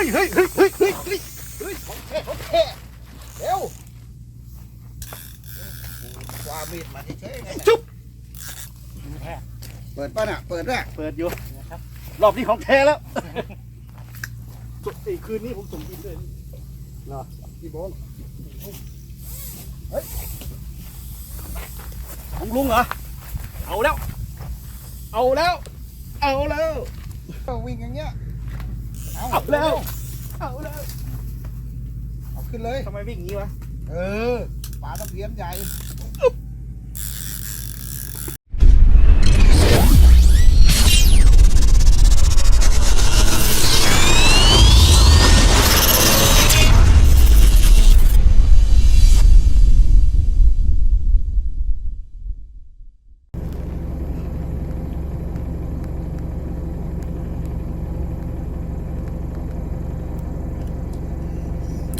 ฮ้ยเฮ้ยเฮ้ยเฮ้ยเฮ้ยเฮ้ยเฮ้ยของแท้ของแท้เร็วว่ามีดมาเฉยๆไงเนี่ยจุ๊บเปิดป่ะน่ะเปิดด้วยเปิดอยู่นะครับรอบนี้ของแท้แล้วสุดอีกคืนนี้ผมส่งบินด้วยพี่โบงของลุงเหรอเอาแล้ว เอาแล้ว เอาแล้วเอาวิ่งอย่างเงี้ย เอาแล้ว เอาแล้ว เอาขึ้นเลย ทำไมวิ่งอย่างนี้วะ เออปลาตะเพียนใหญ่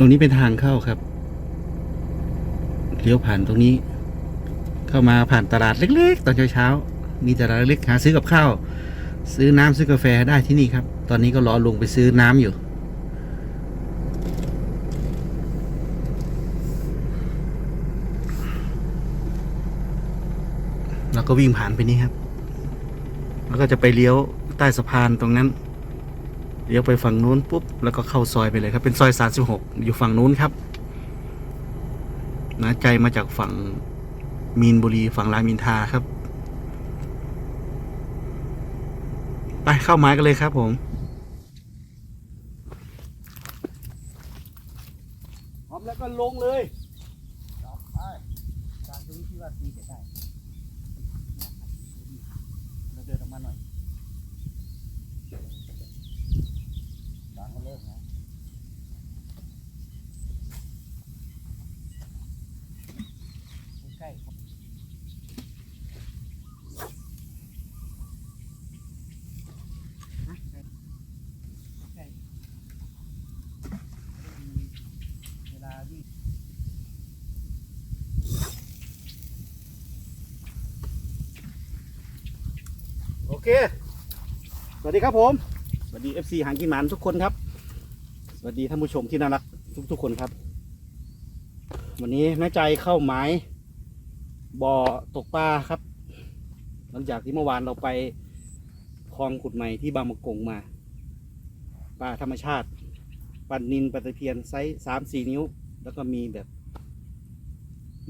ตรงนี้เป็นทางเข้าครับ เลี้ยวผ่านตรงนี้ เข้ามาผ่านตลาดเล็ก ๆ ตอนเช้าๆ มีตลาดเล็กๆหาซื้อกับข้าว ซื้อน้ำซื้อกาแฟได้ที่นี่ครับ ตอนนี้ก็รอลงไปซื้อน้ำอยู่แล้วก็วิ่งผ่านไปนี่ครับ แล้วก็จะไปเลี้ยวใต้สะพานตรงนั้น เลี้ยวไปฝั่งนู้นปุ๊บแล้วก็เข้าซอยไปเลยครับ เป็นซอย 36 อยู่ฝั่งนู้นครับนะใจมาจากฝั่งมีนบุรีฝั่งรามอินทาครับ ไปเข้าไม้กันเลยครับผมพร้อมแล้วก็ลงเลย ไป การตรงนี้ที่ว่าตีจะได้เราเดินออกมาหน่อย ตามมาเลยนะ ใกล้ๆครับใกล้เวลาวิ่ง โอเค สวัสดีครับผม สวัสดี FC หางกินหมานทุกคนครับ สวัสดีท่านผู้ชมที่น่ารักทุกๆคนครับ วันนี้น้าใจเข้าหมายบ่อตกปลาครับ หลังจากที่เมื่อวานเราไปคลองขุดใหม่ที่บางมะกงมา ปลาธรรมชาติปลานินปลาตะเพียนไซส์สามสี่นิ้ว แล้วก็มีแบบ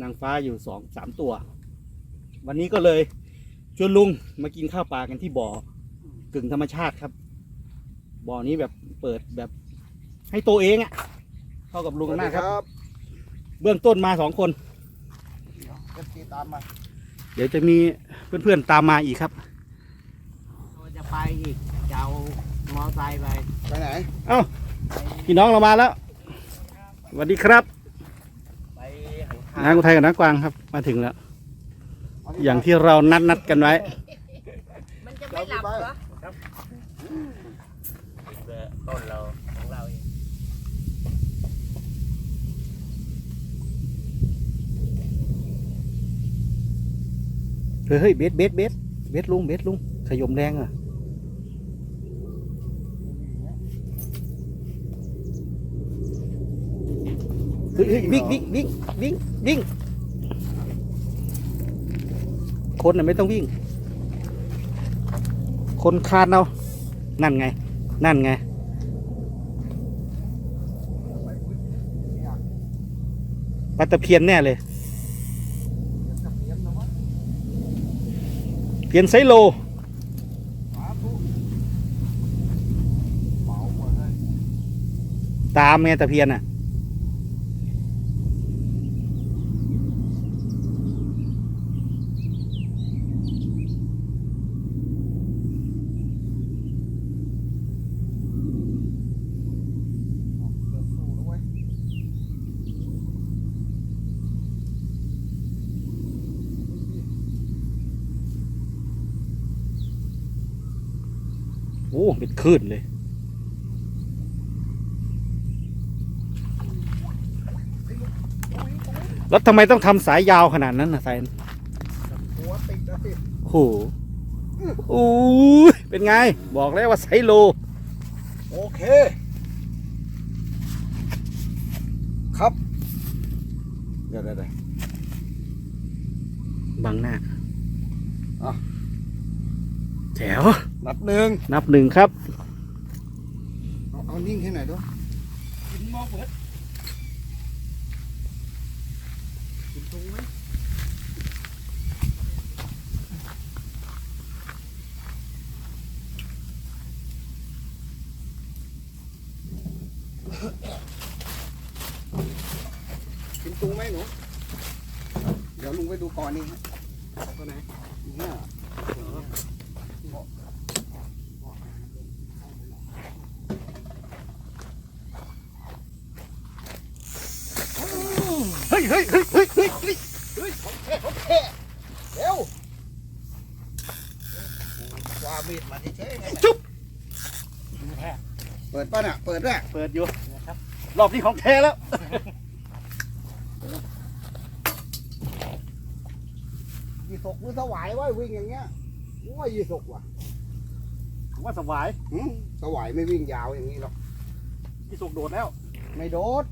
นางฟ้าอยู่สองสามตัว วันนี้ก็เลย ชวนลุงมากินข้าวปลากันที่บ่อกึ่งธรรมชาติครับ บ่อนี้แบบเปิดแบบ ให้ตัวเองอะ่ะเข้ากับลุงมากครับบเบื้องต้นมาสองคนเอฟซีตามมาเดี๋ยวจะมีเพื่อนๆตามมาอีกครับเราจะไปอีกจะเอามอไซค์ไปไปไหน เอ้าพี่น้องเรามาแล้วสวัสดีครับ ไปหันคานางอุทัยกับนางกวางครับ มาถึงแล้ว อย่างที่เรานัดนัดๆกันไว้ มันจะไม่หลับเหรอต้นเราของเราเองเฮ้ยเฮ้ยเบสเบสเบสเบสลุงเบสลุงขยมแดงอะเฮ้ยเฮ้ยวิ่งวิ่งวิ่งวิ่งวิ่ง คนน่ะไม่ต้องวิ่ง คนคานเอานั่นไง นั่นไง ปลาตะเพียนแน่เลย เพียนไซโลสามาหมดเลยตามไงตะเพียนอะ เริ่มสู้แล้วเว้ย โอ้ เป็นคลื่นเลยแล้วทำไมต้องทำสายยาวขนาดนั้นนะสายหัวติดนะสิโอ้โหอู้ยเป็นไง บอกแล้วว่าไซโล โอเค ครับเดี๋ยวเดี๋ยวเดี๋ยวบังหน้าอะ แจ๋วนับหนึ่งนับหนึ่งครับ เอาเอานิ่งแค่ไหนด้วยกินมอเปิดกินตรงไหมกินตุงไหมหนู เดี๋ยวลุงไปดูก่อนนี่ฮะตัวไหนเนี่ย เฮ้ยเฮ้ยเฮ้ยเฮ้ยเฮ้ยเฮ้ย เฮ้ยของแท้ของแท้เร็วว่ามีดมาเฉยๆไง จุ๊บ เปิดป่ะน่ะ เปิดด้วยเปิดอยู่นะครับรอบนี้ของแท้แล้ว ยีสกมือสวายว่าวิ่งอย่างเงี้ยว่ายีสกว่ะผมว่าสบายหืมสวายไม่วิ่งยาวอย่างนี้หรอกพี่สุกโดดแล้วไม่โดด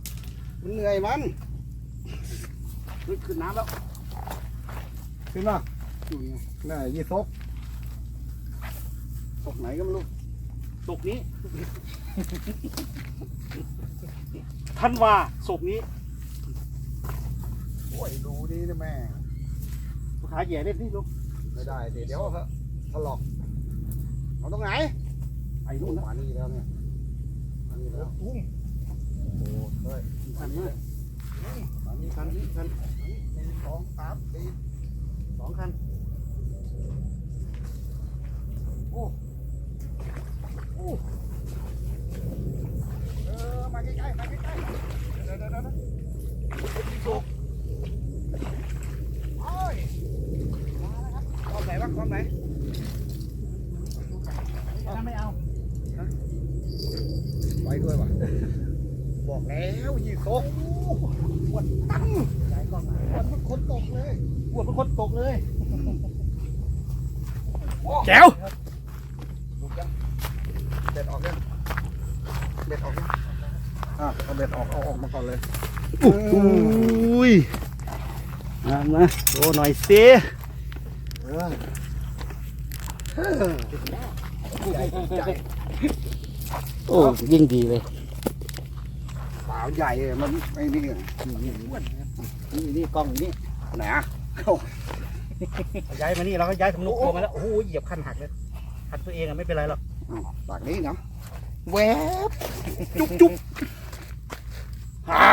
มันเหนื่อยมันเฮ้ยขึ้นน้ำแล้วขึ้นมาน่ะยีสกสกไหนก็ไม่รู้ ศพนี้ท่านว่าศพนี้โอ้ยดูนี่นะแม่ลูกค้าแย่เล่นนี่ลูกไม่ได้เดี๋ยวเดี๋ยวเถอะถลอกเอาตรงไหนไอ้นู่นู่นนนะมานี่แล้วเนี่ยมานี่แล้วโอ้เฮ้ยคันนี้มานี่คันนี้คันหนึ่งสองสามสี่สองคันโอ้โอ้ เออมาใกล้ๆมาใกล้ๆเดี๋ยวเดี๋ยวเดี๋ยวเดี๋ยวโอ้ยมาแล้วครับความไหนวะความไหนไม่เอาไปด้วยวะบอกแล้วยีโซกปวดตั้งใจก่อนปวดมันคนตกเลยปวดเป็นคนตกเลย แจ๋ว บ็ดออกยังเบ็ดออกยังอะเอาเบ็ดออกเอาออกมาก่อนเลยอุ้ยมามาโชว์หน่อยสิเออเออใหญ่ใหญ่โอ้ยิ่งดีเลยสาวใหญ่มันไอ้นี่นี่นี่กล้องอยู่นี่ไหนอะย้ายมานี่เราก็ย้ายทางนุกตัวมาแล้วโอ้โหเหยียบคันหักเลยหักตัวเองอะไม่เป็นไรหรอกอ้าว ปากนี้เนาะแวบจุ๊บจุ๊บอ่า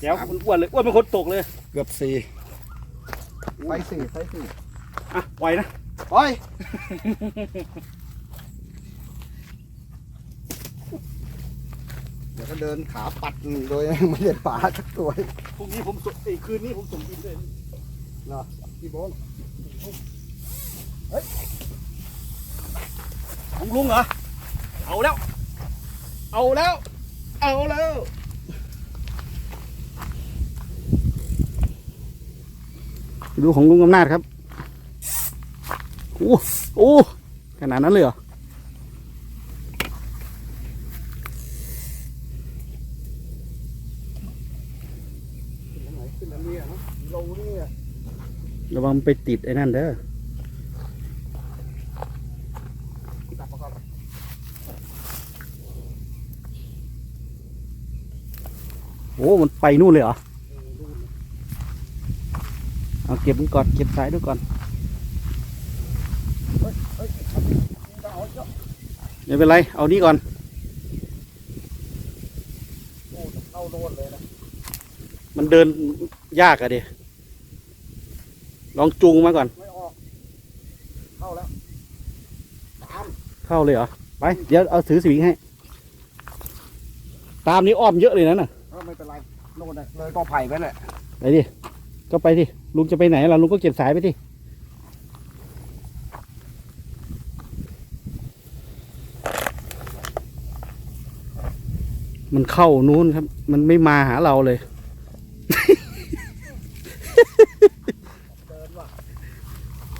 เดี๋ยวคุณอ้วนเลยอ้วนเป็นคนตกเลย เกือบสี่ไปสี่ไปสี่อะปล่อยนะโอ้ยเดี๋ยวก็เดินขาปัดโดยไม่ได้ปลาสักตัวพรุ่งนี้ผมส่งเอ้ยคืนนี้ผมส่งบินเลยพี่โบง ของลุงเหรอ เอาแล้ว เอาแล้ว เอาแล้วดูของลุงอำนาจครับโอ้โอ้ขนาดนั้นเลยเหรอขึ้นอันไหนขึ้นอันนี้อะเนาะโลนี่อะระวังไปติดไอ้นั่นเด้อ กลับมาก่อน โอ้มันไปนู่นเลยเหรอเอาเก็บมันก่อนเก็บสายด้วยก่อนไม่เป็นไร เอานี่ก่อนมันเดินยากอะเดีลองจูงมาก่อน เข้าแล้วตามเข้าเลยเหรอ ไป เดี๋ยวเอาถือสวิงให้ ตามนี้อ้อมเยอะเลยนะน่ะ เออไม่เป็นไรโน่นน่ะเลยก็ไผ่ไปแหละไปดิ ก็ไปดิ ลุงจะไปไหนล่ะลุงก็เก็บสายไปดิ มันเข้านู้นครับ มันไม่มาหาเราเลย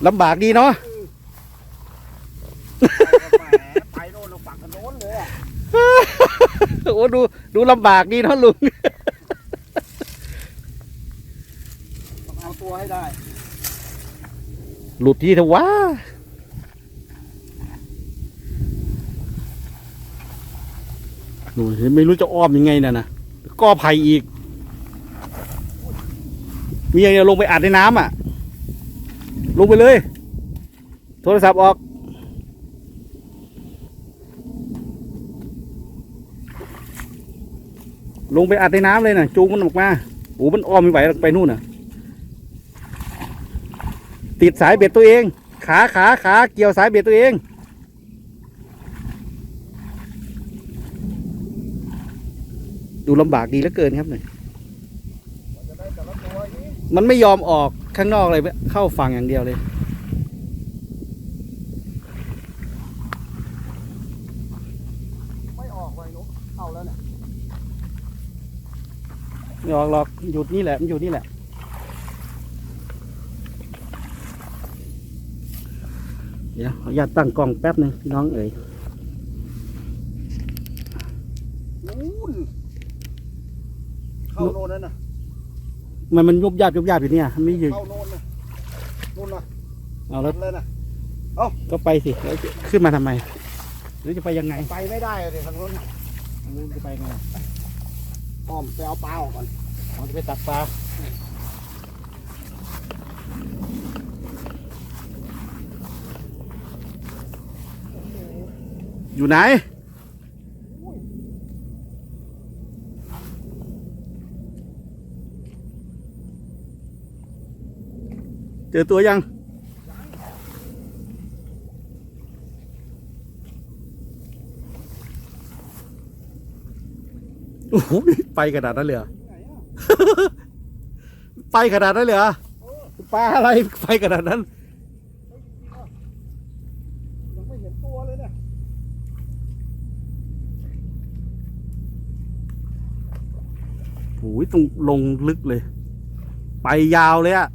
ลำบากดีเนาะ โอ้ดูดูลำบากดีเนาะลุง ต้องเอาตัวให้ได้หลุดที่เถอะวะหนูไม่รู้จะอ้อมยังไงน่ะนะก็ไผ่อีก มีอะไรลงไปอัดในน้ำอะ ลงไปเลย โทรศัพท์ออก ลงไปอัดในน้ำเลยน่ะจูงมันออกมาโอ้มันอ้อมไม่ไหวไปนู่นน่ะ ติดสายเบ็ดตัวเอง ขาขาขาเกี่ยวสายเบ็ดตัวเอง ดูลำบากดีเหลือเกินครับเนี่ยมันไม่ยอมออกข้างนอกเลยเข้าฝั่งอย่างเดียวเลย ไม่ออกไว้นุ๊กเข้าแล้วเนี่ย ไม่ออกหรอกหยุดนี่แหละมันอยู่นี่แหละ เดี๋ยวขออนุญาตตั้งกล้องแป๊บหนึ่งพี่น้องเอ๋ยนู่นเข้าโน่นนั่นน่ะมันมันยุบยาบยุบยาบอยู่เนี่ยมันไม่อยู่เข้าโน่นน่ะนู่นน่ะเอาแล้วเลยน่ะก็ไปสิแล้วจะขึ้นมาทำไมหรือจะไปยังไง ไปไม่ได้เลยทางโน้นน่ะหรือจะไปไง อ้อมไปเอาปลาออกก่อนเราจะไปตักปลาอยู่ไหนเจอตัวยัง โอ้โห ไปขนาดนั้นเลยเหรอไปขนาดนั้นเลยเหรอปลาอะไรไปขนาดนั้นยังไม่เห็นตัวเลยเนี่ยโอ้ยตรงลงลึกเลย ไปยาวเลยอะ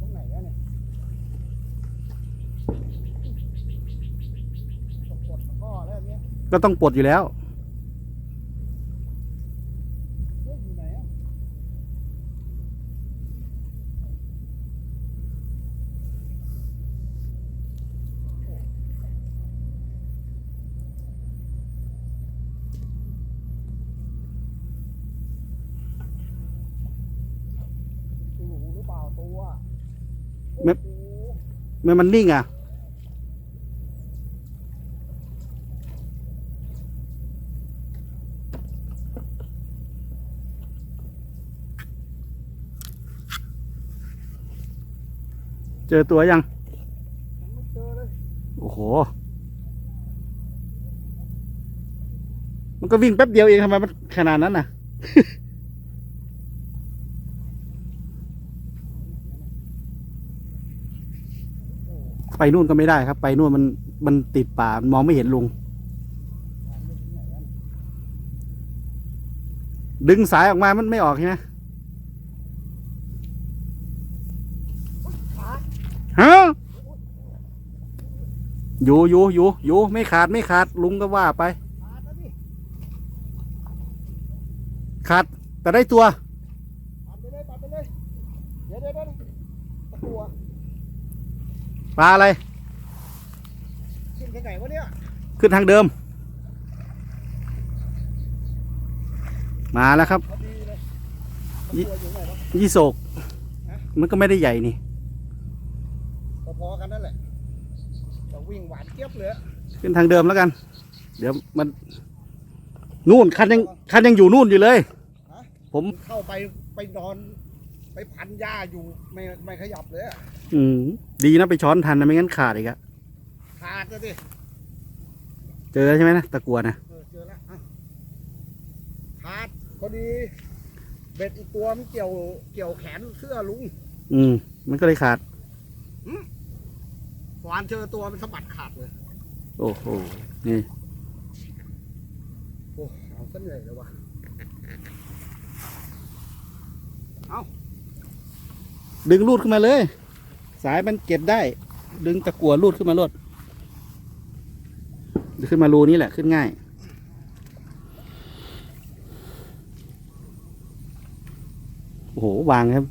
ตรงไหนอะเนี่ยต้องกดตะกร้อแล้วเนี่ย ก็ต้องปลดอยู่แล้วเฮ้ยอยู่ไหนอะตัวหรือเปล่าตัว ไม่โอ้โหเมื่อมันนิ่งอะ เจอตัวยังยังไม่เจอเลยโอ้โห มันก็วิ่งแป๊บเดียวเองทำไมมันขนาดนั้นน่ะ ไปนู่นก็ไม่ได้ครับ ไปนู่นมันมันติดป่ามันมองไม่เห็นลุง ดึงสายออกมามันไม่ออกใช่ไหมฮะ อยู่อยู่อยู่อยู่ไม่ขาดไม่ขาดลุงก็ว่าไป ขาดแล้วนี่ขาดแต่ได้ตัวปัดไปเลยปัดไปเลยเดี๋ยวเดี๋ยวเดี๋ยวตะกัวปลาอะไรขึ้นที่ไหนวะเนี่ยขึ้นทางเดิม มาแล้วครับพอดีเลยตะยี่กัวอยู่ไหนวะยี่โศกมันก็ไม่ได้ใหญ่นี่พอๆกันนั่นแหละแต่ วิ่งหวานเจี๊ยบเลยอะขึ้นทางเดิมแล้วกัน เดี๋ยวมันนู่นคันยังคันยังอยู่นู่นอยู่เลย ผมเข้าไปไปนอน ไปพันหญ้าอยู่ไม่ไม่ขยับเลยอะอืมดีนะไปช้อนทันนะไม่งั้นขาดอีกอะขาดแล้วดิเจอใช่ไหมนะตะกัวนะเออเจอแล้วอะขาดพอดีเบ็ดอีกตัวมันเกี่ยวเกี่ยวแขนเสื้อลุงอืม มันก็เลยขาด วานเจอตัวมันสะบัดขาดเลย โอ้โห นี่ โอ้เอาซะเหนื่อยเลยวะดึงลูดขึ้นมาเลย สายมันเก็บได้ ดึงตะกัวลูดขึ้นมาลดขึ้นมารูนี้แหละขึ้นง่ายวางครับ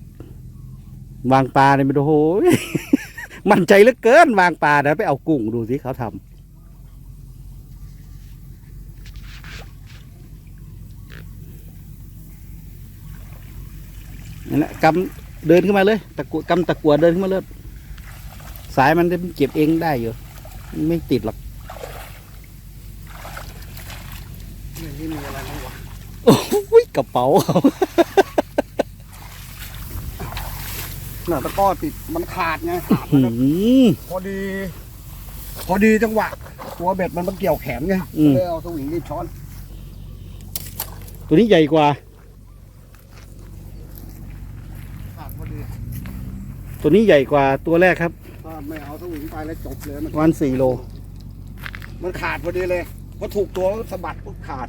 วางปลาเนี่ยมันโอ้โห มั่นใจเหลือเกินวางปลานะไปเอากุ้งดูสิเขาทำนั่นแหละกำเดินขึ้นมาเลยตะกัวกำตะกัวเดินขึ้นมาเลยสายมันจะเก็บเองได้อยู่ ไม่ติดหรอกนี่นี่มีอะไรบ้างวะโอ้ยกระเป๋าเขา น่ะตะกร้อติดมันขาดไงขาดมันก็อืมพอดี พอดีจังหวะ ตัวเบ็ดมันมาเกี่ยวแขนไงอืม เลยเอาสวิงรีบช้อน ตัวนี้ใหญ่กว่า ขาดพอดีตัวนี้ใหญ่กว่าตัวแรกครับถ้าไม่เอาสวิงไปแล้วจบเลยมันวันสี่โล มันขาดพอดีเลยพอถูกตัวสะบัดปุ๊บขาด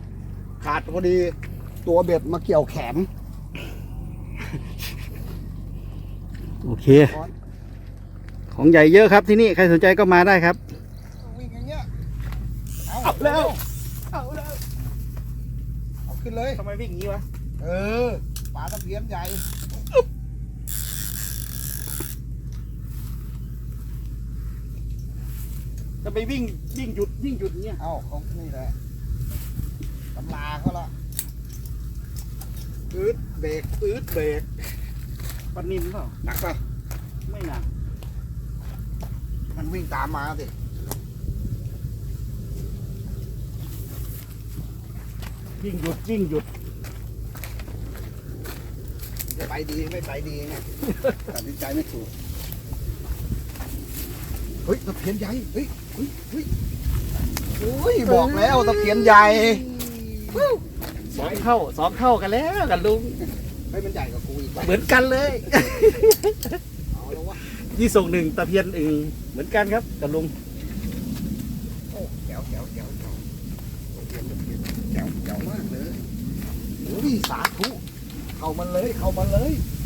ขาดพอดี ตัวเบ็ดมาเกี่ยวแขน โอเค ของใหญ่เยอะครับที่นี่ใครสนใจก็มาได้ครับ วิ่งอย่างเงี้ย เอาเอาแล้ว เอาแล้วเอาขึ้นเลย ทำไมวิ่งอย่างนี้วะ เออปลาตะเพียนใหญ่ จะไปวิ่งวิ่งหยุดวิ่งหยุดเงี้ย เอาเขานี่แหละตำลาเขาละอืดเบรกอืดเบรก ปันนินเปล่าหนักปะไม่หนักมันวิ่งตามมาสิวิ่งหยุดวิ่งหยุดจะไปดีไม่ไปดีไง ตัดสินใจไม่ถูก เฮ้ยตะเพียนใหญ่ เฮ้ยเฮ้ยเฮ้ยโอ้ยบอกแล้วตะเพียนใหญ่สองเท่าสองเท่ากันแล้วกันลุง เฮ้ยมันใหญ่กว่ากูอีกไป เหมือนกันเลยเอาแล้ววะยี่ส่งหนึ่งตะเพียนอึ่งเหมือนกันครับกับลุงโอ้แจ๋วแจ๋วแจ๋วแจ๋วตะเพียนตะเพียนแจ๋วแจ๋วมากเลยโอ้ยสาธุเข้ามันเลยเข้ามันเลยอ